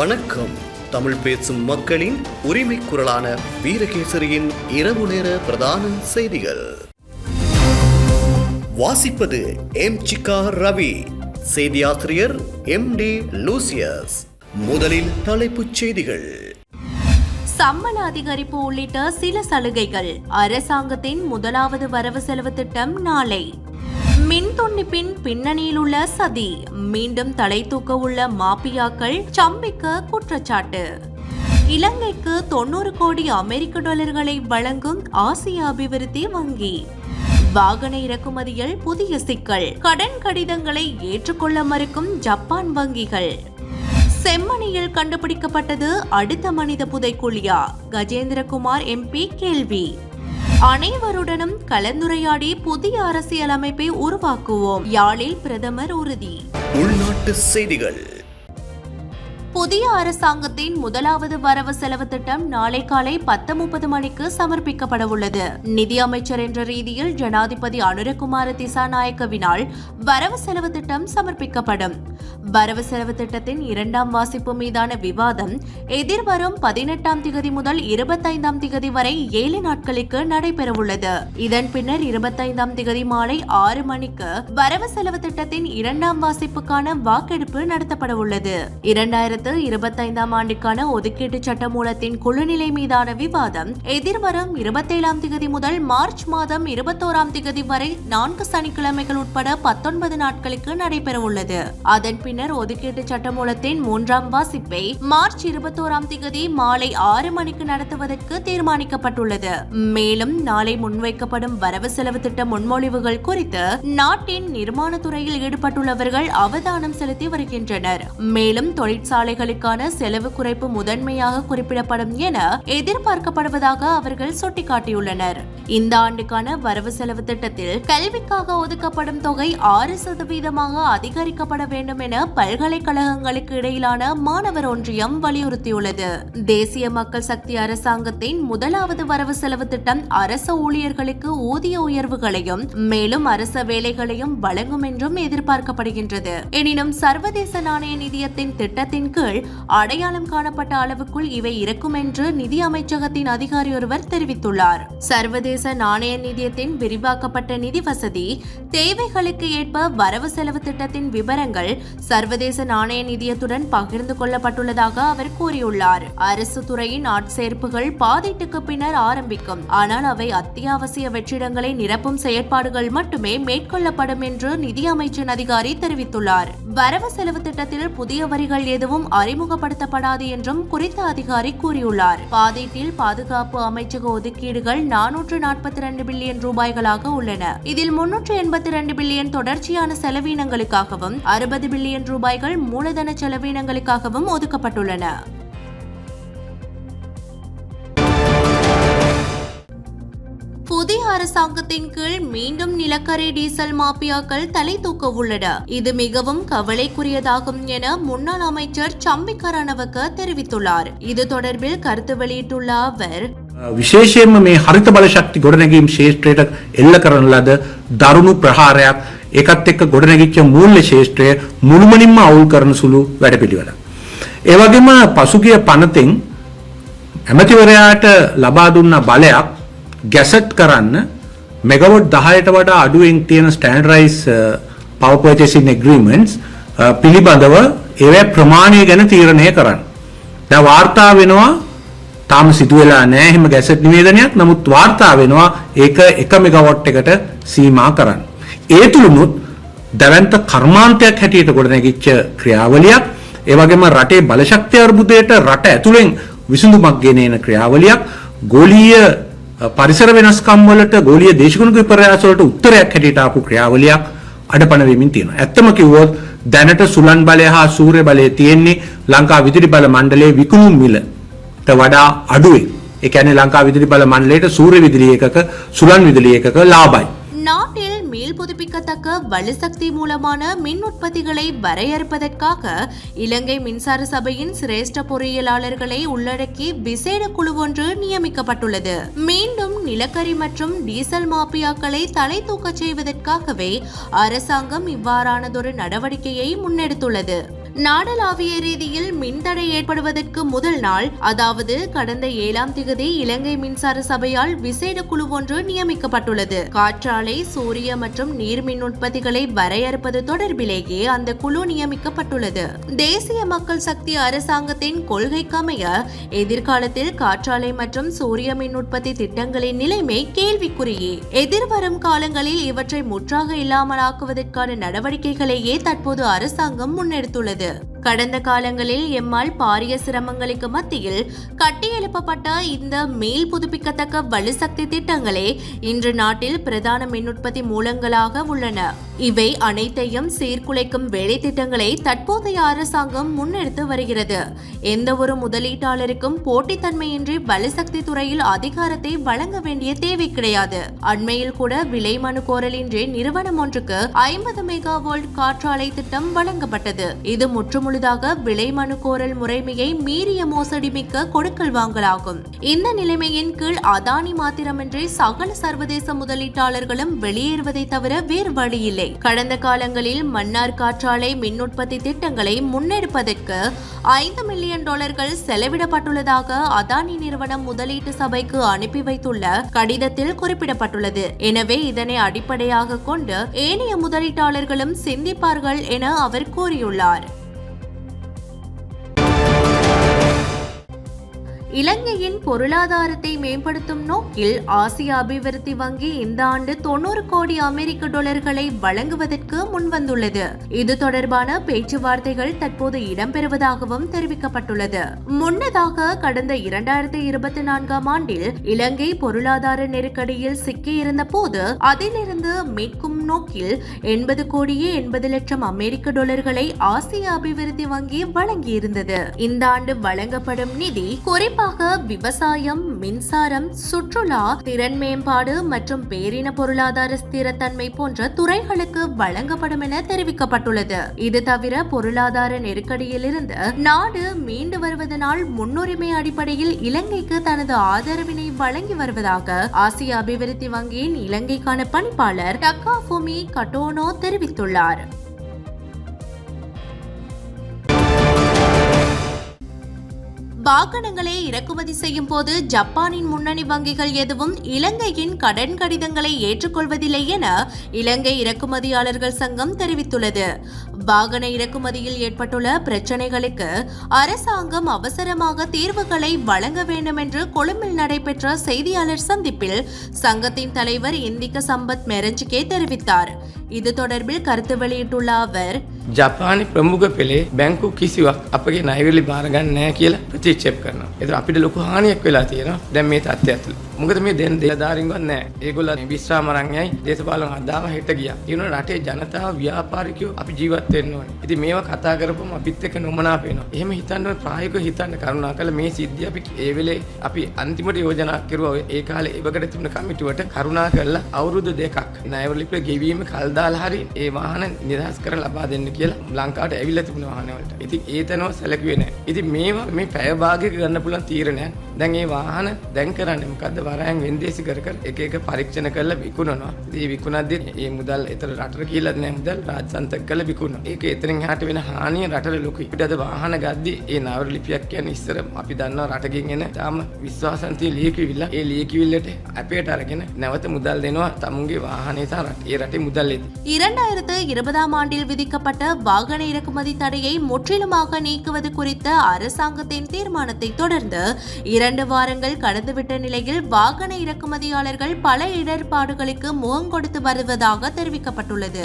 வணக்கம். தமிழ் பேசும் மக்களின் உரிமை குரலான வீரகேசரியின் இரவு நேர பிரதான செய்திகள். வாசிப்பது எம். சிக்கா ரவி. செய்தியாசிரியர் எம். டி. லூசியஸ். முதலில் தலைப்புச் செய்திகள். சம்மன அதிகரிப்பு உள்ளிட்ட சில சலுகைகள். அரசாங்கத்தின் முதலாவது வரவு செலவு திட்டம் நாளை. மின்துண்டிப்பின் பின்னணியில் உள்ள சதி. மீண்டும் தலை தூக்க உள்ள மாபியாக்கள் சம்பிக்க குற்றச்சாட்டு. இலங்கைக்கு தொண்ணூறு கோடி அமெரிக்க டாலர்களை வழங்கும் ஆசிய அபிவிருத்தி வங்கி. வாகன இறக்குமதியில் புதிய சிக்கல். கடன் கடிதங்களை ஏற்றுக்கொள்ள மறுக்கும் ஜப்பான் வங்கிகள். செம்மணியில் கண்டுபிடிக்கப்பட்டது அடுத்த மனித புதைக்குழியா கஜேந்திரகுமார் எம்பி கேள்வி. அனைவருடனும் கலந்துரையாடி புதிய அரசியலமைப்பை உருவாக்குவோம். யாழில் பிரதமர் உறுதி. உள்நாட்டு செய்திகள். புதிய அரசாங்கத்தின் முதலாவது வரவு செலவு திட்டம் நாளை காலை பத்து முப்பது மணிக்கு சமர்ப்பிக்கப்பட உள்ளது நிதி அமைச்சர் என்ற ரீதியில் ஜனாதிபதி அனுரகுமார திசாநாயக்கவினால் வரவு செலவு திட்டம் சமர்ப்பிக்கப்படும். வரவு செலவு திட்டத்தின் இரண்டாம் வாசிப்பு மீதான விவாதம் எதிர்வரும் பதினெட்டாம் திகதி முதல் இருபத்தைந்தாம் திகதி வரை ஏழு நாட்களுக்கு நடைபெறவுள்ளது. இதன் பின்னர் இருபத்தைந்தாம் திகதி மாலை ஆறு மணிக்கு வரவு செலவு திட்டத்தின் இரண்டாம் வாசிப்புக்கான வாக்கெடுப்பு நடத்தப்பட உள்ளது இரண்டாயிரத்து இருபத்தைந்தாம் ஆண்டுக்கான ஒதுக்கீட்டு சட்டமூலத்தின் குழுநிலை மீதான விவாதம் எதிர்வரும் இருபத்தேழாம் திகதி முதல் மார்ச் மாதம் இருபத்தோராம் திகதி வரை நான்கு சனிக்கிழமைகள் உட்பட பத்தொன்பது நாட்களுக்கு நடைபெறவுள்ளது. அதன் பின்னர் ஒதுக்கீட்டு சட்டமூலத்தின் மூன்றாம் வாசிப்பை மார்ச் இருபத்தோராம் திகதி மாலை ஆறு மணிக்கு நடத்துவதற்கு தீர்மானிக்கப்பட்டுள்ளது. மேலும் நாளை முன்வைக்கப்படும் வரவு செலவு திட்ட முன்மொழிவுகள் குறித்து நாட்டின் நிர்மாண துறையில் ஈடுபட்டுள்ளவர்கள் அவதானம் செலுத்தி வருகின்றனர். மேலும் தொழிற்சாலை தொழிற்சாலைகளுக்கான செலவு குறைப்பு முதன்மையாக குறிப்பிடப்படும் என எதிர்பார்க்கப்படுவதாக அவர்கள் சுட்டிக்காட்டியுள்ளனர். இந்த ஆண்டுக்கான வரவு செலவு திட்டத்தில் கல்விக்காக ஒதுக்கப்படும் தொகை ஆறு சதவீதமாக அதிகரிக்கப்பட வேண்டும் என பல்கலைக்கழகங்களுக்கு இடையிலான மாணவர் ஒன்றியம் வலியுறுத்தியுள்ளது. தேசிய மக்கள் சக்தி அரசாங்கத்தின் முதலாவது வரவு செலவு திட்டம் அரச ஊழியர்களுக்கு ஊதிய உயர்வுகளையும் மேலும் அரச வேலைகளையும் வழங்கும் என்றும் எதிர்பார்க்கப்படுகின்றது. எனினும் சர்வதேச நாணய நிதியத்தின் திட்டத்தின் கீழ் அடையாளம் காணப்பட்ட அளவுக்குள் இவை இருக்கும் என்று நிதி அமைச்சகத்தின் அதிகாரி ஒருவர் தெரிவித்துள்ளார். சர்வதேச நாணய நிதியத்தின் விரிவாக்கப்பட்ட நிதி வசதி தேவைகளுக்கு ஏற்ப வரவு செலவு திட்டத்தின் விவரங்கள் சர்வதேச நாணய நிதியத்துடன் பகிர்ந்து கொள்ளப்பட்டுள்ளதாக அவர் கூறியுள்ளார். அரசு துறையின் ஆட்சேர்ப்புகள் பாதீட்டுக்கு பின்னர் ஆரம்பிக்கும். ஆனால் அவை அத்தியாவசிய வெற்றிடங்களை நிரப்பும் செயற்பாடுகள் மட்டுமே மேற்கொள்ளப்படும் என்று நிதி அமைச்சின் அதிகாரி தெரிவித்துள்ளார். வரவு செலவு திட்டத்தில் புதிய வரிகள் எதுவும் அறிமுகப்படுத்தப்படாது என்றும் குறித்த அதிகாரி கூறியுள்ளார். பாதீட்டில் பாதுகாப்பு அமைச்சக ஒதுக்கீடுகள் நானூற்று நாற்பத்தி ரெண்டு பில்லியன் ரூபாய்களாக உள்ளன. இதில் முன்னூற்று எண்பத்தி ரெண்டு பில்லியன் தொடர்ச்சியான செலவீனங்களுக்காகவும் அறுபது பில்லியன் ரூபாய்கள் மூலதன செலவீனங்களுக்காகவும் ஒதுக்கப்பட்டுள்ளன. புதிய அரசாங்கத்தின் கீழ் மீண்டும் நிலக்கரி டீசல் மாபியாக்கள் தலை தூக்க உள்ளன இது மிகவும் கவலைக்குரியதாகும் என முன்னாள் அமைச்சர் சம்பிக்க ரணவக்க தெரிவித்துள்ளார் இது தொடர்பில் கருத்து வெளியிட்டுள்ள அவர் විශේෂයෙන්ම මේ හරිත බල ශක්ති ගොඩනැගීම් ශේෂත්‍රයට එල්ල කරන ලද දරුණු ප්‍රහාරයක් ඒකත් එක්ක ගොඩනැගිච්ච මූල්‍ය ශේෂත්‍රය මුළුමනින්ම අවුල් කරන සුළු වැඩපිළිවෙල. ඒ වගේම පසුගිය පනතෙන් ඇමතිවරයාට ලබා දුන්න බලයක් ගැසට් කරන්න මෙගවොට් 10ට වඩා අඩුවෙන් තියෙන ස්ටෑන්ඩර්ඩයිස් uh, power purchasing agreements අ, පිළිබඳව ඒවැ ප්‍රමාණය ගැන තීරණය කරන්න. දැන් වාර්තා වෙනවා තාම සිදු වෙලා නැහැ එහෙම ගැසට් නිවේදනයක් නමුත් වාර්තා වෙනවා ඒක එක මෙගාවොට් එකට සීමා කරන්න. ඒ තුලුනුත් දැවැන්ත කර්මාන්තයක් හැටියට ගොඩනැගිච්ච ක්‍රියාවලියක් ඒ වගේම රටේ බලශක්ති අර්බුදයට රට ඇතුලෙන් විසඳුමක් ගෙන එන ක්‍රියාවලියක් ගෝලීය අ, පරිසර වෙනස්කම් වලට ගෝලීය දේශගුණික විපර්යාස වලට උත්තරයක් හැටියට ආපු ක්‍රියාවලියක් අඩපණ වෙමින් තියෙනවා. ඇත්තම කිව්වොත් දැනට සුලන් බලය හා සූර්ය බලය තියෙන්නේ ලංකා විදුලි බල මණ්ඩලයේ විකුණුම් මිලට වඩා අඩුවේ. ඒ කියන්නේ ලංකා විදුලි බල මණ්ඩලයට සූර්ය විදුලි එකක සුලන් විදුලි එකක ලාභයි. Not மீள் புதுப்பிக்கத்தக்க வலுசக்தி மூலமான மின் உற்பத்திகளை வரையறுப்பதற்காக இலங்கை மின்சார சபையின் சிரேஷ்ட பொறியியலாளர்களை உள்ளடக்கி விசேட குழு ஒன்று நியமிக்கப்பட்டுள்ளது. மீண்டும் நிலக்கரி மற்றும் டீசல் மாபியாக்களை தலை தூக்கச் செய்வதற்காகவே அரசாங்கம் இவ்வாறானதொரு நடவடிக்கையை முன்னெடுத்துள்ளது. நாடளாவிய ரீதியில் மின்தடை ஏற்படுவதற்கு முதல் நாள் அதாவது கடந்த ஏழாம் திகதி இலங்கை மின்சார சபையால் விசேட குழு ஒன்று நியமிக்கப்பட்டுள்ளது. காற்றாலை சூரிய மற்றும் நீர் மின் உற்பத்திகளை வரையறுப்பது தொடர்பிலேயே அந்த குழு நியமிக்கப்பட்டுள்ளது. தேசிய மக்கள் சக்தி அரசாங்கத்தின் கொள்கைக்கமைய எதிர்காலத்தில் காற்றாலை மற்றும் சூரிய மின் உற்பத்தி திட்டங்களின் நிலைமை கேள்விக்குறியே. எதிர்வரும் காலங்களில் இவற்றை முற்றாக இல்லாமலாக்குவதற்கான நடவடிக்கைகளையே தற்போது அரசாங்கம் முன்னெடுத்துள்ளது. கடந்த காலங்களில் எம்மால் பாரிய சிரமங்களுக்கு மத்தியில் கட்டியெழுப்பப்பட்ட இந்த மேல் புதுப்பிக்கத்தக்க வலுசக்தி திட்டங்களே இன்று நாட்டில் பிரதான மின் உற்பத்தி மூலங்களாக உள்ளன. இவை அனைத்தையும் சீர்குலைக்கும் வேலை திட்டங்களை தற்போதைய அரசாங்கம் முன்னெடுத்து வருகிறது. எந்த ஒரு முதலீட்டாளருக்கும் போட்டித்தன்மையின்றி வலுசக்தி துறையில் அதிகாரத்தை வழங்க வேண்டிய தேவை கிடையாது. அண்மையில் கூட விலை மனு கோரலின்றி நிறுவனம் ஒன்றுக்கு ஐம்பது மெகா வோல்ட் காற்றாலை திட்டம் வழங்கப்பட்டது. இது முழுதாக விலை மனு கோரல் முறைமையை மீறிய மோசடி மிக்க கொடுக்கல் வாங்கலாகும். இந்த நிலைமையின் கீழ் அதானி மாத்திரமின்றி சகல சர்வதேச முதலீட்டாளர்களும் வெளியேறுவதை தவிர வேறு வழியில்லை கடந்த காலங்களில் மன்னார் காற்றாலை மின் உற்பத்தி திட்டங்களை முன்னெடுப்பதற்கு ஐந்து மில்லியன் டாலர்கள் செலவிடப்பட்டுள்ளதாக அதானி நிறுவனம் முதலீட்டு சபைக்கு அனுப்பி வைத்துள்ள கடிதத்தில் குறிப்பிடப்பட்டுள்ளது. எனவே இதனை அடிப்படையாக கொண்டு ஏனைய முதலீட்டாளர்களும் சிந்திப்பார்கள் என அவர் கூறியுள்ளார். இலங்கையின் பொருளாதாரத்தை மேம்படுத்தும் நோக்கில் ஆசிய அபிவிருத்தி வங்கி இந்த ஆண்டு தொண்ணூறு கோடி அமெரிக்க டாலர்களை வழங்குவதற்கு முன்வந்துள்ளது. இது தொடர்பான பேச்சுவார்த்தைகள் தற்போது இடம்பெறுவதாகவும் தெரிவிக்கப்பட்டுள்ளது. முன்னதாக கடந்த இரண்டாயிரத்தி இருபத்தி நான்காம் ஆண்டில் இலங்கை பொருளாதார நெருக்கடியில் சிக்கியிருந்த போது அதிலிருந்து மீட்கும் நோக்கில் எண்பது கோடியே எண்பது லட்சம் அமெரிக்க டாலர்களை ஆசிய அபிவிருத்தி வங்கி வழங்கியிருந்தது. இந்த ஆண்டு வழங்கப்படும் நிதி குறிப்பாக விவசாயம் மின்சாரம் சுற்றுலா திறன் மேம்பாடு மற்றும் பேரின பொருளாதார ஸ்திரத்தன்மை போன்ற துறைகளுக்கு வழங்கப்படும் என தெரிவிக்கப்பட்டுள்ளது. இது தவிர பொருளாதார நெருக்கடியிலிருந்து நாடு மீண்டு வருவதனால் முன்னுரிமை அடிப்படையில் இலங்கைக்கு தனது ஆதரவினை வழங்கி வருவதாக ஆசிய அபிவிருத்தி வங்கியின் இலங்கைக்கான பணிப்பாளர் டக்கா ஃபுமி கட்டோனோ தெரிவித்துள்ளார். வாகனங்களை இறக்குமதி செய்யும் போது ஜப்பானின் முன்னணி வங்கிகள் எதுவும் இலங்கையின் கடன் கடிதங்களை ஏற்றுக்கொள்வதில்லை என இலங்கை இறக்குமதியாளர்கள் சங்கம் தெரிவித்துள்ளது. வாகன இறக்குமதியில் ஏற்பட்டுள்ள பிரச்சினைகளுக்கு அரசாங்கம் அவசரமாக தீர்வுகளை வழங்க வேண்டும் என்று கொழும்பில் நடைபெற்ற செய்தியாளர் சந்திப்பில் சங்கத்தின் தலைவர் இந்திக்க சம்பத் மெரஞ்சிகே தெரிவித்தார். இது தொடர்பில் கருத்து வெளியிட்டுள்ள அவர் ජපානි ප්‍රමුඛ පෙළේ බැංකු කිසිවක් අපගේ නයවිලි බාරගන්න නෑ කියලා ප්‍රතික්ෂේප කරනවා. ඒතර අපිට ලොකු හානියක් වෙලා තියෙනවා. දැන් මේ තත්ත්වය ඇතුළේ. මොකද මේ දෙන දෙලදාරින්වත් නෑ. ඒගොල්ලෝ විශ්‍රාම අරන් යයි දේශපාලන අදාම හෙට ගියා. ඒ වුණා රටේ ජනතාව ව්‍යාපාරිකයෝ අපි ජීවත් වෙන්න ඕනේ. ඉතින් මේවා කතා කරපුවම අපිත් එක්ක නොමනාප වෙනවා. එහෙම හිතන්න ප්‍රායෝගිකව හිතන්න කරුණාකරලා මේ සිද්ධිය අපි ඒ වෙලේ අපි අන්තිමට යෝජනා කරුවා ඔය- ඒ කාලේ ඉවකට තිබුණ කමිටුවට කරුණා කරලා අවුරුදු දෙකක් ණයවලිපේ ගෙවීම කල් දාලා හරි ඒ වාහන නිදහස් කර ලබා දෙන්න කියලා ලංකාවට ඇවිල්ලා තිබුණ වාහනවලට. ඉතින් ඒ තැනව සැලකුවේ නැහැ. ඉතින් මේවා මේ පැය භාගයක ගන්න පුළුවන් තීරණයක්. දැන් ඒ වාහන දැන් කරන්නේ මොකද්ද? වරයන් වෙන්දේසි කර කර එක එක පරීක්ෂණ කරලා විකුණනවා. ඉතින් මේ විකුණද්දී ඒ මුදල් එතන රටට කියලා නැහැ මුදල් රාජසන්තක කරලා විකුණනවා. ඒක එතනින් එහාට වෙන හානිය රටට ලොකුයි. අපිට අද වාහන ගද්දී ඒ නවර ලිපියක් කියන්නේ ඉස්සර අපි දන්නවා රටකින් එන තාම විශ්වාසන්තිය ලියකිවිල්ල ඒ ලියකිවිල්ලට අපේට අරගෙන නැවත මුදල් දෙනවා තමුන්ගේ වාහනේ සහ රට- ඒ රටේ මුදල් එද්දී. இரண்டாயிரத்து இருபதாம் ஆண்டில் விதிக்கப்பட்ட வாகன இறக்குமதி தடையை முற்றிலுமாக நீக்குவது குறித்த அரசாங்கத்தின் தீர்மானத்தை தொடர்ந்து இரண்டு வாரங்கள் கடந்துவிட்ட நிலையில் வாகன இறக்குமதியாளர்கள் பல இடர்பாடுகளுக்கு முகம் கொடுத்து வருவதாக தெரிவிக்கப்பட்டுள்ளது.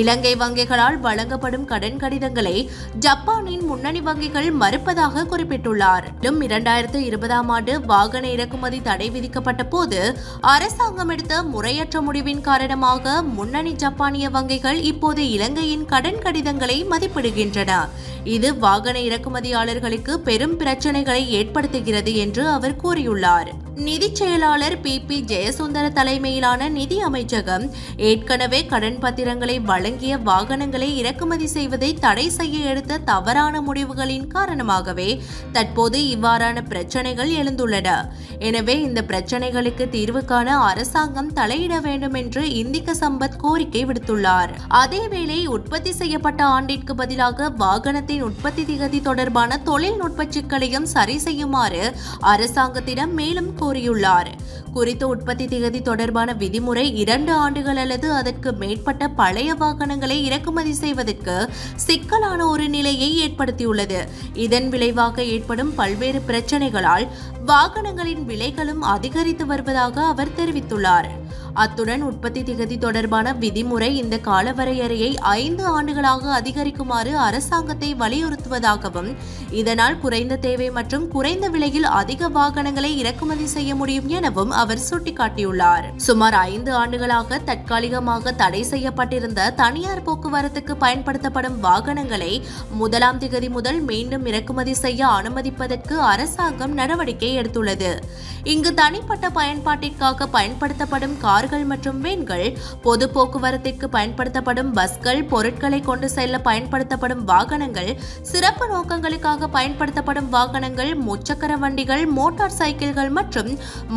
இலங்கை வங்கிகளால் வழங்கப்படும் கடன் கடிதங்களை ஜப்பானின் முன்னணி வங்கிகள் மறுப்பதாக குறிப்பிட்டுள்ளார். மேலும் இரண்டாயிரத்து இருபதாம் ஆண்டு வாகன இறக்குமதி தடை விதிக்கப்பட்ட போது அரசாங்கம் எடுத்த முறையற்ற முடிவின் காரணமாக முன்னணி ஜப்பானிய வங்கிகள் இப்போது இலங்கையின் கடன் கடிதங்களை மதிப்பிடுகின்றன. இது வாகன இறக்குமதியாளர்களுக்கு பெரும் பிரச்சனைகளை ஏற்படுத்துகிறது என்று அவர் கூறியுள்ளார். நிதி செயலாளர் பி. பி. ஜெயசுந்தர தலைமையிலான நிதி அமைச்சகம் ஏற்கனவே கடன் பத்திரங்களை வழங்கிய வாகனங்களை இறக்குமதி செய்வதை தடை செய்ய எடுத்த தவறான முடிவுகளின் காரணமாகவே தற்போது இவ்வாறான பிரச்சனைகள் எழுந்துள்ளன. எனவே இந்த பிரச்சனைகளுக்கு தீர்வு காண அரசாங்கம் தலையிட வேண்டும் என்று இந்திக்க சம்பத் கோரிக்கை விடுத்துள்ளார். அதேவேளை உற்பத்தி செய்யப்பட்ட ஆண்டிற்கு பதிலாக வாகனத்தின் உற்பத்தி திகதி தொடர்பான தொழில்நுட்ப சிக்கலையும் சரி செய்யுமாறு அரசாங்கத்திடம் மேலும் கோரியுள்ளார். குறித்த உற்பத்தி திகதி தொடர்பான விதிமுறை இரண்டு ஆண்டுகள் அல்லது அதற்கு மேற்பட்ட பழைய வாகனங்களை இறக்குமதி செய்வதற்கு சிக்கலான ஒரு நிலையை ஏற்படுத்தியுள்ளது. இதன் விளைவாக ஏற்படும் பல்வேறு பிரச்சனைகளால் வாகனங்களின் விலைகளும் அதிகரித்து வருவதாக அவர் தெரிவித்துள்ளார். அத்துடன் உற்பத்தி திகதி தொடர்பான விதிமுறை இந்த காலவரையறையை ஐந்து ஆண்டுகளாக அதிகரிக்குமாறு அரசாங்கத்தை வலியுறுத்துவதாகவும் இதனால் குறைந்த தேவை மற்றும் குறைந்த விலையில் அதிக வாகனங்களை இறக்குமதி செய்ய முடியும் எனவும் அவர் சுட்டிக்காட்டியுள்ளார். சுமார் ஐந்து ஆண்டுகளாக தற்காலிகமாக தடை செய்யப்பட்டிருந்த தனியார் போக்குவரத்துக்கு பயன்படுத்தப்படும் வாகனங்களை முதலாம் திகதி முதல் மீண்டும் இறக்குமதி செய்ய அனுமதிப்பதற்கு அரசாங்கம் நடவடிக்கை எடுத்துள்ளது. இங்கு தனிப்பட்ட பயன்பாட்டிற்காக பயன்படுத்தப்படும் கார்கள் மற்றும் வேன்கள் பொது போக்குவரத்திற்கு பயன்படுத்தப்படும் பஸ்கள் பொருட்களை கொண்டு செல்ல பயன்படுத்தப்படும் வாகனங்கள் சிறப்பு நோக்கங்களுக்காக பயன்படுத்தப்படும் வாகனங்கள் முச்சக்கர வண்டிகள் மோட்டார் சைக்கிள்கள் மற்றும்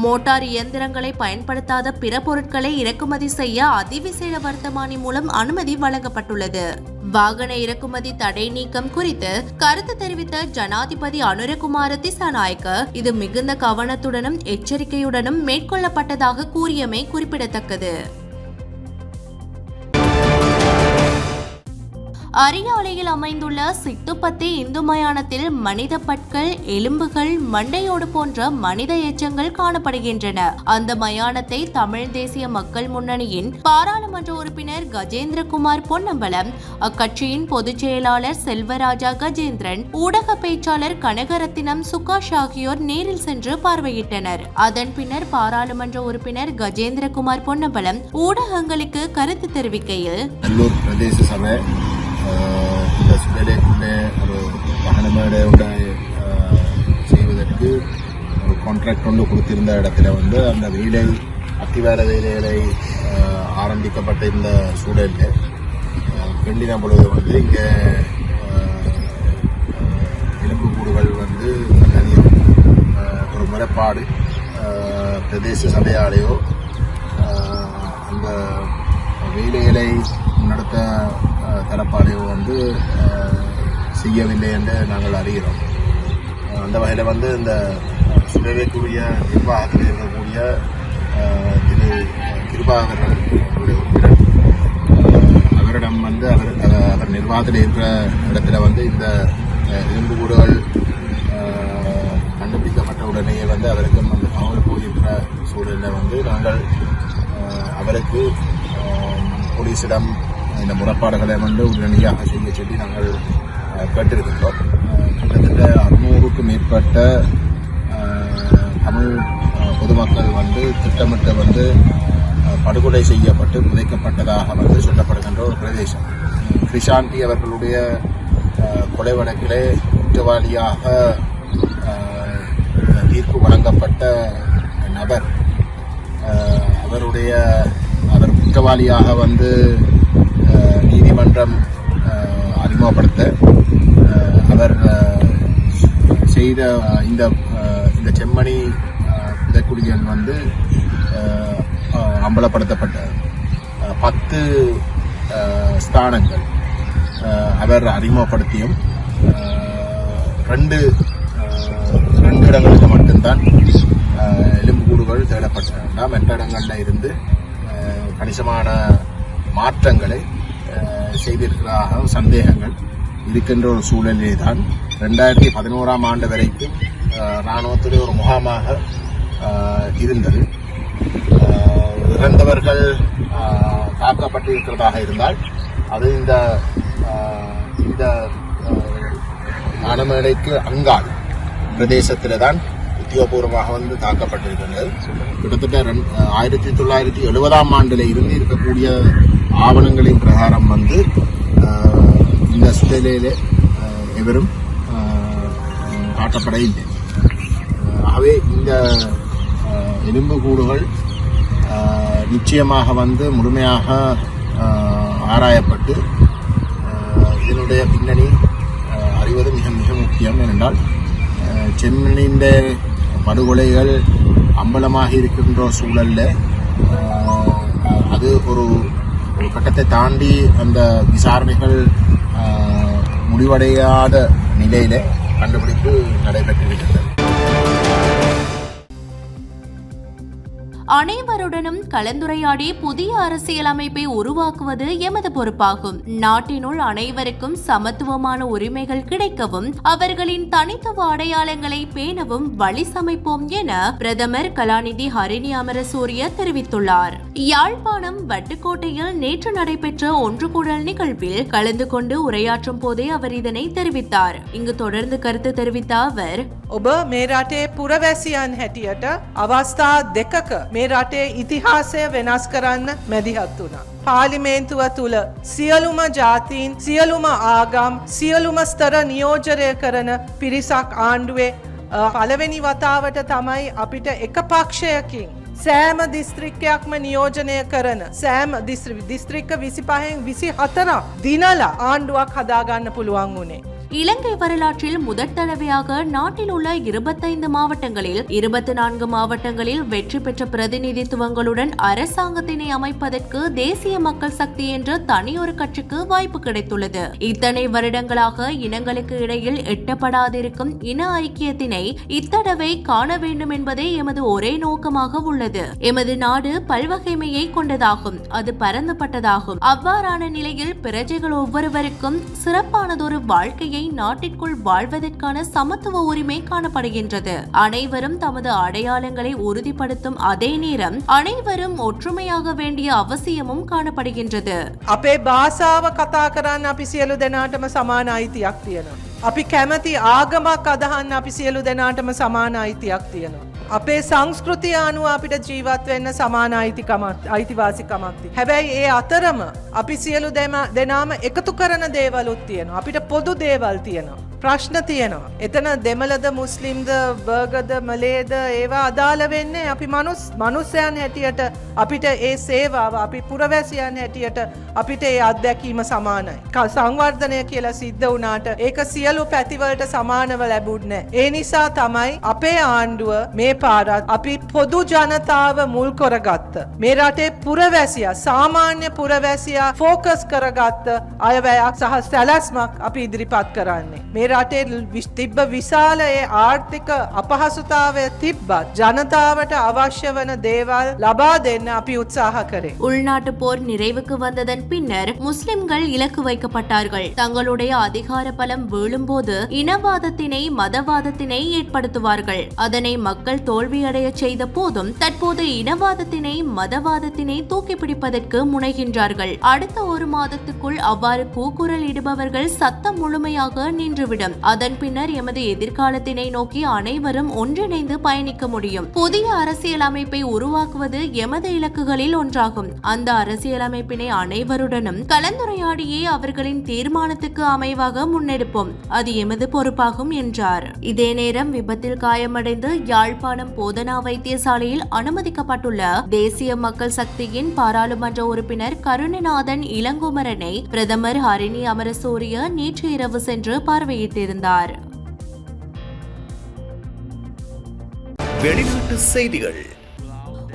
மோட்டார் இயந்திரங்களை பயன்படுத்தாத பிற பொருட்களை இறக்குமதி செய்ய அதிவிசேட வர்த்தமானி மூலம் அனுமதி வழங்கப்பட்டுள்ளது. வாகன இறக்குமதி தடை நீக்கம் குறித்து கருத்து தெரிவித்த ஜனாதிபதி அனுரகுமார திசாநாயக்க இது மிகுந்த கவனத்துடனும் எச்சரிக்கையுடனும் மேற்கொள்ளப்பட்டதாக கூறியமை குறிப்பிடத்தக்கது. அரியாலையில் அமைந்துள்ள சித்துப்பத்தி இந்து மயானத்தில் மனித பற்கள் எலும்புகள் மண்டையோடு போன்ற மனித எச்சங்கள் காணப்படுகின்றன. அந்த மயானத்தை தமிழ் தேசிய மக்கள் முன்னணியின் பாராளுமன்ற உறுப்பினர் கஜேந்திரகுமார் பொன்னம்பலம் அக்கட்சியின் பொதுச் செயலாளர் செல்வராஜா கஜேந்திரன் ஊடக பேச்சாளர் கனகரத்தினம் சுகாஷ் ஆகியோர் நேரில் சென்று பார்வையிட்டனர். அதன் பின்னர் பாராளுமன்ற உறுப்பினர் கஜேந்திரகுமார் பொன்னம்பலம் ஊடகங்களுக்கு கருத்து தெரிவிக்கையில் பிரதேச சபை ஆஹ், ஒரு வாகன மேடை செய்வதற்கு ஒரு கான்ட்ராக்ட் ஒன்று கொடுத்திருந்த இடத்துல வந்து அந்த வேலை அத்திவார வேலைகளை ஆரம்பிக்கப்பட்ட இந்த சூழலில் வெள்ளின பொழுது வந்து இங்கே எலும்புக்கூடுகள் வந்து நிறைய ஒரு முறைப்பாடு பிரதேச சபையாலேயோ அந்த வேலைகளை நடத்த ஆஹ், வந்து செய்யவில்லை என்று நாங்கள் அறிகிறோம். அந்த வகையில் வந்து இந்த சுடவேக்குரிய நிர்வாகத்தில் இருக்கக்கூடிய திரு கிருபாகரன் உறுப்பினர் அவரிடம் வந்து அவர் அவர் நிர்வாகத்தில் இருக்கிற இடத்துல வந்து இந்த இரும்பு கூடுகள் கண்டுபிடிக்கப்பட்ட உடனேயே வந்து அவருக்கும் அந்த காவல் போகின்ற சூழலில் வந்து நாங்கள் அவருக்கு போலீஸிடம் இந்த முறைப்பாடுகளை வந்து உடனடியாக செய்ய சொல்லி நாங்கள் கேட்டிருக்கின்றோம். கிட்டத்தட்ட அறுநூறுக்கும் மேற்பட்ட தமிழ் பொதுமக்கள் வந்து திட்டமிட்டு வந்து படுகொலை செய்யப்பட்டு புதைக்கப்பட்டதாக வந்து சொல்லப்படுகின்ற ஒரு பிரதேசம். கிரிஷாந்தி அவர்களுடைய கொலை வழக்கிலே குற்றவாளியாக தீர்ப்பு வழங்கப்பட்ட நபர் அவருடைய அவர் குற்றவாளியாக வந்து நீதிமன்றம் அறிமுகப்படுத்த அவர் செய்த இந்த இந்த செம்மணி ஆஹ், புதைக்குடியன் வந்து அம்பலப்படுத்தப்பட்ட பத்து ஸ்தானங்கள் அவர் அறிமுகப்படுத்தியும் ரெண்டு ரெண்டு இடங்களுக்கு மட்டும்தான் ஆஹ், எலும்புக்கூடுகள் தேடப்பட்டன. மற்ற இடங்களில் இருந்து கணிசமான மாற்றங்களை செய்திருக்கிறதாக சந்தேகங்கள் இருக்கின்ற ஒரு சூழலிலே தான் ரெண்டாயிரத்தி பதினோராம் ஆண்டு வரைக்கும் இராணுவத்துடைய ஒரு முகாமாக இருந்தது. இறந்தவர்கள் தாக்கப்பட்டிருக்கிறதாக இருந்தால் அது இந்த இந்த ஞானமேடைக்கு அங்கால் பிரதேசத்தில் தான் உத்தியோகபூர்வமாக வந்து தாக்கப்பட்டிருக்கின்றது கிட்டத்தட்ட ரெண்- ஆயிரத்தி தொள்ளாயிரத்தி எழுபதாம் ஆண்டில் இருந்து இருக்கக்கூடிய ஆவணங்களின் பிரகாரம் வந்து இந்த சூழலிலே எவரும் காட்டப்பட இல்லை. ஆகவே இந்த எலும்புக்கூடுகள் கூடுகள் நிச்சயமாக வந்து முழுமையாக ஆராயப்பட்டு இதனுடைய பின்னணி அறிவது மிக மிக முக்கியம் ஏனென்றால் செம்மனின் படுகொலைகள் அம்பலமாக இருக்கின்ற சூழல்ல அது ஒரு ஒரு கட்டத்தை தாண்டி அந்த விசாரணைகள் முடிவடையாத நிலையில கண்டுபிடிப்பு நடைபெற்றிருக்கிறது அனைவருடனும் கலந்துரையாடி புதிய அரசியலமைப்பை உருவாக்குவது எமது பொறுப்பாகும். நாட்டினுள் அனைவருக்கும் சமத்துவமான உரிமைகள் கிடைக்கவும் அவர்களின் தனித்துவ அடையாளங்களை பேணவும் வழி சமைப்போம் என பிரதமர் கலாநிதி ஹரிணி அமரசூரிய தெரிவித்துள்ளார். யாழ்ப்பாணம் வட்டுக்கோட்டையில் நேற்று நடைபெற்ற ஒன்று கூடல் நிகழ்வில் கலந்து கொண்டு உரையாற்றும் போதே அவர் இதனை தெரிவித்தார். இங்கு தொடர்ந்து கருத்து தெரிவித்த அவர் ඔබ මේ රටේ පුරවැසියන් හැටියට අවස්ථා දෙකක මේ රටේ ඉතිහාසය වෙනස් කරන්න මැදිහත් වුණා. පාලිමේන්තුව තුළ සියලුම ජාතීන් සියලුම ආගම් සියලුම ස්තර නියෝජනය කරන පිරිසක් ආණ්ඩුවේ අ, පළවෙනි වතාවට තමයි අපිට එක පක්ෂයකින්. සෑම දිස්ත්‍රික්කයක්ම නියෝජනය කරන සෑම දිස්ත්‍රික්ක විසි පහෙන් විසි හතරක් දිනලා ආණ්ඩුවක් හදාගන්න පුළුවන් වුණේ. இலங்கை வரலாற்றில் முதற் தடவையாக நாட்டில் உள்ள இருபத்தைந்து மாவட்டங்களில் இருபத்தி நான்கு மாவட்டங்களில் வெற்றி பெற்ற பிரதிநிதித்துவங்களுடன் அரசாங்கத்தினை அமைப்பதற்கு தேசிய மக்கள் சக்தி என்ற தனியொரு கட்சிக்கு வாய்ப்பு கிடைத்துள்ளது. இத்தனை வருடங்களாக இனங்களுக்கு இடையில் எட்டப்படாதிருக்கும் இன ஐக்கியத்தினை இத்தடவை காண வேண்டும் என்பதே எமது ஒரே நோக்கமாக உள்ளது. எமது நாடு பல்வகைமையை கொண்டதாகும் அது பரந்துபட்டதாகும் அவ்வாறான நிலையில் பிரஜைகள் ஒவ்வொருவருக்கும் சிறப்பானதொரு வாழ்க்கையை நாட்டிற்குள் வாழ்வதற்கான சமத்துவ உரிமை காணப்படுகின்றது அனைவரும் தமது அடையாளங்களை உறுதிப்படுத்தும் அதே நேரம் அனைவரும் ஒற்றுமையாக வேண்டிய அவசியமும் காணப்படுகின்றது අපේ භාෂාව කතා කරන්න අපි සියලු දෙනාටම සමාන අයිතියක් තියෙනවා. අපි කැමති ආගමක් අදහන්න අපි සියලු දෙනාටම සමාන අයිතියක් තියෙනවා. අපේ සංස්කෘතිය අනුව අපිට ජීවත් වෙන්න සමාන අයිතිකමක් අයිතිවාසිකමක් තියෙනවා. හැබැයි ඒ අතරම අපි සියලු දෙම- දෙනාම එකතු කරන දේවලුත් තියෙනවා. අපිට පොදු දේවල් තියෙනවා. ප්‍රශ්න තියෙනවා. එතන දෙමළද මුස්ලිම්ද බර්ගද මලේද ඒවා අදාළ වෙන්නේ අපි මනුස් මනුස්සයන් හැටියට අපිට ඒ සේවාව අපි පුරවැසියන් හැටියට අපිට ඒ අත්දැකීම සමානයි. ක- සංවර්ධනය කියලා සිද්ධ වුණාට ඒක සියලු පැතිවලට සමානව ලැබුණේ. ඒ නිසා තමයි අපේ ආණ්ඩුව මේ පාරත් අපි පොදු ජනතාව මුල් කොරගත්ත. මේ රටේ පුරවැසියා සාමාන්‍ය පුරවැසියා ෆෝකස් කරගත්ත අයවැයක් සහ සැලැස්මක් අපි ඉදිරිපත් කරන්නේ. මේ රටේ විශ්- තිබ්බ විශාල ඒ ආර්ථික අපහසුතාවය තිබ්බත් ජනතාවට අවශ්‍ය වන දේවල් ලබා දෙන්න අපි උත්සාහ කරේ. உள்நாட்டு போர் நிறைவுக்கு வந்ததன் பின்னர் முஸ்லிம்கள் இலக்கு வைக்கப்பட்டார்கள் தங்களுடைய அதிகார பலம் வீழும்போது இனவாதத்தினை மதவாதத்தினை ஏற்படுத்துவார்கள் அதனை மக்கள் தோல்வியடைய செய்த போதும் தற்போது இனவாதத்தினை மதவாதத்தினை தூக்கி பிடிப்பதற்கு முனைகின்றார்கள் அடுத்த ஒரு மாதத்துக்குள் அவ்வாறு கூக்குரல் இடுபவர்கள் சத்தம் முழுமையாக நின்றுவிடும் அதன் பின்னர் எமது எதிர்காலத்தினை நோக்கி அனைவரும் ஒன்றிணைந்து பயணிக்க முடியும். புதிய அரசியலமைப்பை உருவாக்குவது எமது இலக்குகளில் ஒன்றாகும். அந்த அரசியலமைப்பினை அனைவருடனும் கலந்துரையாடியே அவர்களின் தீர்மானத்துக்கு அமைவாக முன்னெடுப்போம். அது எமது பொறுப்பாகும் என்றார். இதே நேரம் விபத்தில் காயமடைந்து யாழ்ப்பாணம் போதனா வைத்தியசாலையில் அனுமதிக்கப்பட்டுள்ள தேசிய மக்கள் சக்தியின் பாராளுமன்ற உறுப்பினர் கருணநாதன் இளங்குமரனை பிரதமர் ஹரிணி அமரசூரிய நேற்று இரவு சென்று பார்வையிட்டிருந்தார் வெளிநாட்டு செய்திகள்.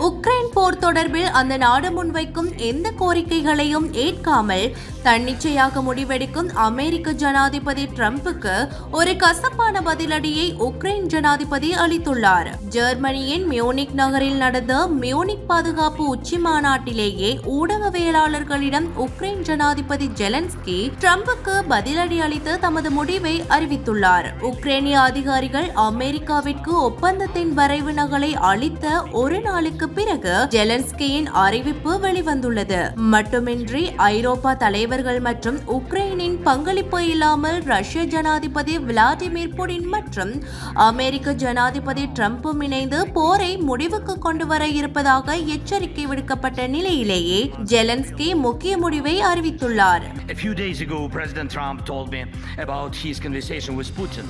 உக்ரைன் போர் தொடர்பில் அந்த நாடு முன்வைக்கும் எந்த கோரிக்கைகளையும் ஏற்காமல் தன்னிச்சையாக முடிவெடுக்கும் அமெரிக்க ஜனாதிபதி டிரம்புக்கு ஒரு கசப்பான பதிலடியை உக்ரைன் ஜனாதிபதி அளித்துள்ளார். ஜெர்மனியின் மியூனிக் நகரில் நடந்த மியூனிக் பாதுகாப்பு உச்சி மாநாட்டிலேயே ஊடகவியலாளர்களிடம் உக்ரைன் ஜனாதிபதி ஜெலன்ஸ்கி ட்ரம்புக்கு பதிலடி அளித்து தமது முடிவை அறிவித்துள்ளார். உக்ரைனிய அதிகாரிகள் அமெரிக்காவிற்கு ஒப்பந்தத்தின் வரைவு நகலை அளித்த ஒரு நாளுக்கு பிறகு ஜெலன்ஸ்கியின் அறிவிப்பு வெளிவந்துள்ளது மட்டுமின்றி ஐரோப்பா தலைவர்கள் மற்றும் உக்ரைனின் பங்களிப்பு இல்லாமல் ரஷ்ய ஜனாதிபதி விளாடிமிர் புடின் மற்றும் அமெரிக்க ஜனாதிபதி டிரம்பும் இணைந்து போரை முடிவுக்கு கொண்டு வர இருப்பதாக எச்சரிக்கை விடுக்கப்பட்ட நிலையிலேயே ஜெலன்ஸ்கி முக்கிய முடிவை அறிவித்துள்ளார் A few days ago, President Trump told me about his conversation with Putin.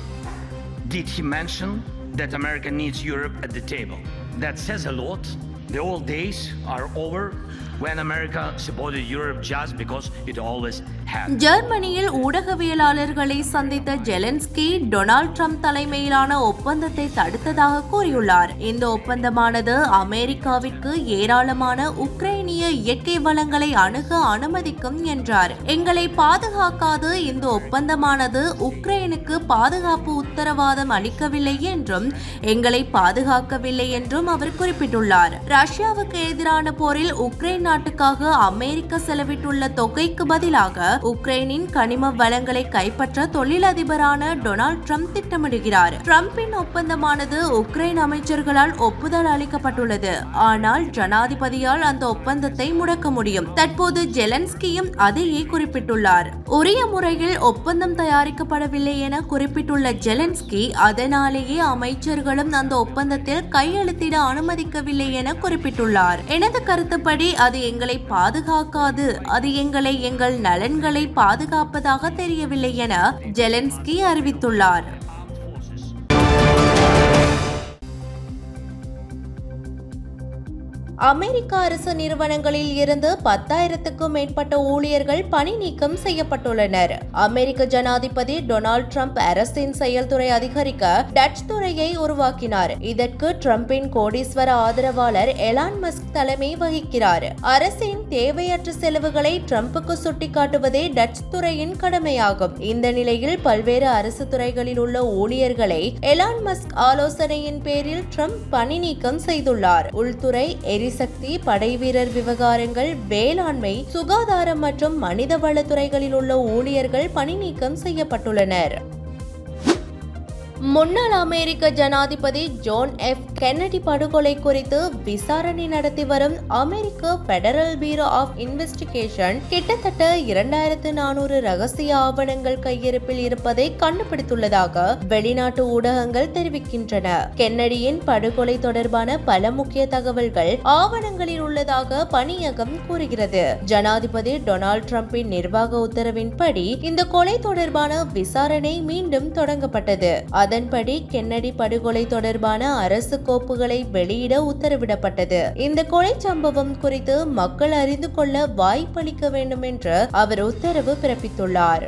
Did he mention that America needs Europe at the table? that says a lot. The old days are over when America supported Europe just because it always had. ஜெர்மனியில் ஊடகவியலாளர்களை சந்தித்த Zelensky Donald Trump தலைமையிலான ஒப்பந்தத்தை தடுத்ததாக கூறியுள்ளார். இந்த ஒப்பந்தமானது அமெரிக்காவிற்கு ஏராளமான உக்ரைனிய இயற்கை வளங்களை அணுக அனுமதிக்கும் என்றார். எங்களை பாதுகாக்காது இந்த ஒப்பந்தமானது உக்ரைனுக்கு பாதுகாப்பு உத்தரவாதம் அளிக்கவில்லை என்றும் எங்களை பாதுகாக்கவில்லை என்றும் அவர் குறிப்பிட்டுள்ளார். ரஷ்யாவுக்கு எதிரான போரில் உக்ரைன் நாட்டுக்காக அமெரிக்கா செலவிட்டுள்ள தொகைக்கு பதிலாக உக்ரைனின் கனிம வளங்களை கைப்பற்ற தொழிலதிபரான டொனால்ட் ட்ரம்ப் திட்டமிடுகிறார். ட்ரம்பின் ஒப்பந்தமானது உக்ரைன் அமைச்சர்களால் ஒப்புதல் அளிக்கப்பட்டுள்ளது. ஆனால் ஜனாதிபதியால் அந்த ஒப்பந்தத்தை முடக்க முடியும். தற்போது ஜெலன்ஸ்கியும் அதையே குறிப்பிட்டுள்ளார். உரிய முறையில் ஒப்பந்தம் தயாரிக்கப்படவில்லை என குறிப்பிட்டுள்ள ஜெலன்ஸ்கி அதனாலேயே அமைச்சர்களும் அந்த ஒப்பந்தத்தில் கையெழுத்திட அனுமதிக்கவில்லை என குறிப்பிட்டுள்ளார். எனது கருத்துப்படி அது எங்களை பாதுகாக்காது. அது எங்களை எங்கள் நலன்களை பாதுகாப்பதாக தெரியவில்லை என ஜெலன்ஸ்கி அறிவித்துள்ளார். அமெரிக்க அரசு நிறுவனங்களில் இருந்து பத்தாயிரத்துக்கும் மேற்பட்ட ஊழியர்கள் பணி நீக்கம் செய்யப்பட்டுள்ளனர். அமெரிக்க ஜனாதிபதி டொனால்ட் ட்ரம்ப் அரசின் செயல்துறை அதிகரிக்க டச் துறையை உருவாக்கினார். இதற்கு ட்ரம்பின் கோடீஸ்வர ஆதரவாளர் எலான் மஸ்க் தலைமை வகிக்கிறார். அரசின் தேவையற்ற செலவுகளை ட்ரம்புக்கு சுட்டிக்காட்டுவதே டச் துறையின் கடமையாகும். இந்த நிலையில் பல்வேறு அரசு துறைகளில் உள்ள ஊழியர்களை எலான் மஸ்க் ஆலோசனையின் பேரில் ட்ரம்ப் பணி நீக்கம் செய்துள்ளார். உள்துறை எரி எரிசக்தி படைவீரர் விவகாரங்கள் வேளாண்மை சுகாதாரம் மற்றும் மனிதவள துறைகளில் உள்ள ஊழியர்கள் பணி நீக்கம் செய்யப்பட்டுள்ளனர். முன்னாள் அமெரிக்க ஜனாதிபதி ஜோன் எஃப் கென்னடி படுகொலை குறித்து விசாரணை நடத்தி வரும் அமெரிக்க பெடரல் பீரோ ஆஃப் இன்வெஸ்டிகேஷன் கிட்டத்தட்ட இரண்டாயிரத்து நானூறு ரகசிய ஆவணங்கள் கையிருப்பில் இருப்பதை கண்டுபிடித்துள்ளதாக வெளிநாட்டு ஊடகங்கள் தெரிவிக்கின்றன. கென்னடியின் படுகொலை தொடர்பான பல முக்கிய தகவல்கள் ஆவணங்களில் உள்ளதாக பணியகம் கூறுகிறது. ஜனாதிபதி டொனால்ட் ட்ரம்பின் நிர்வாக உத்தரவின்படி இந்த கொலை தொடர்பான விசாரணை மீண்டும் தொடங்கப்பட்டது. அதன்படி கென்னடி படுகொலை தொடர்பான அரசு கோப்புகளை வெளியிட உத்தரவிடப்பட்டது. இந்த கொலை சம்பவம் குறித்து மக்கள் அறிந்து கொள்ள வாய்ப்பளிக்க வேண்டும் என்று அவர் உத்தரவு பிறப்பித்துள்ளார்.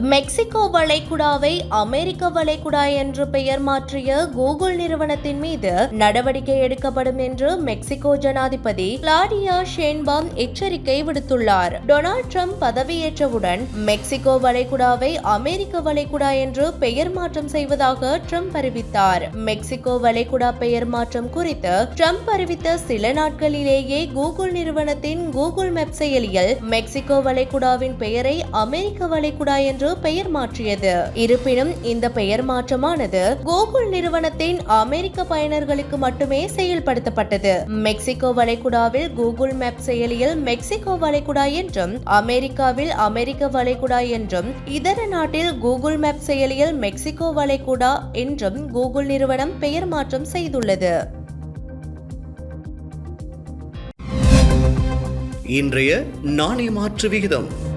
மெக்சிகோ வளைகுடாவை அமெரிக்க வளைகுடா என்று பெயர் மாற்றிய கூகுள் நிறுவனத்தின் மீது நடவடிக்கை எடுக்கப்படும் என்று மெக்சிகோ ஜனாதிபதி கிளாடியா ஷேன்பாம் எச்சரிக்கை விடுத்துள்ளார். டொனால்ட் ட்ரம்ப் பதவியேற்றவுடன் மெக்சிகோ வளைகுடாவை அமெரிக்க வளைகுடா என்று பெயர் மாற்றம் செய்வதாக ட்ரம்ப் அறிவித்தார். மெக்சிகோ வளைகுடா பெயர் மாற்றம் குறித்து ட்ரம்ப் அறிவித்த சில நாட்களிலேயே கூகுள் நிறுவனத்தின் கூகுள் மேப் செயலியில் மெக்சிகோ வளைகுடாவின் பெயரை அமெரிக்க வளைகுடா என்று பெயர் மாற்றியது. இருப்பினும் இந்த பெயர் மாற்றமானது கூகுள் நிறுவனத்தின் அமெரிக்க பயனர்களுக்கு மட்டுமே செயல்படுத்தப்பட்டது. மெக்சிகோ வளைகுடாவில் கூகுள் மேப் செயலியில் மெக்சிகோ வளைகுடா என்றும் அமெரிக்காவில் அமெரிக்க வளைகுடா என்றும் இதர நாட்டில் கூகுள் மேப் செயலியில் மெக்சிகோ வளைகுடா என்றும் கூகுள் நிறுவனம் பெயர் மாற்றம் செய்துள்ளது. இன்றைய நாணய மாற்று விகிதம்.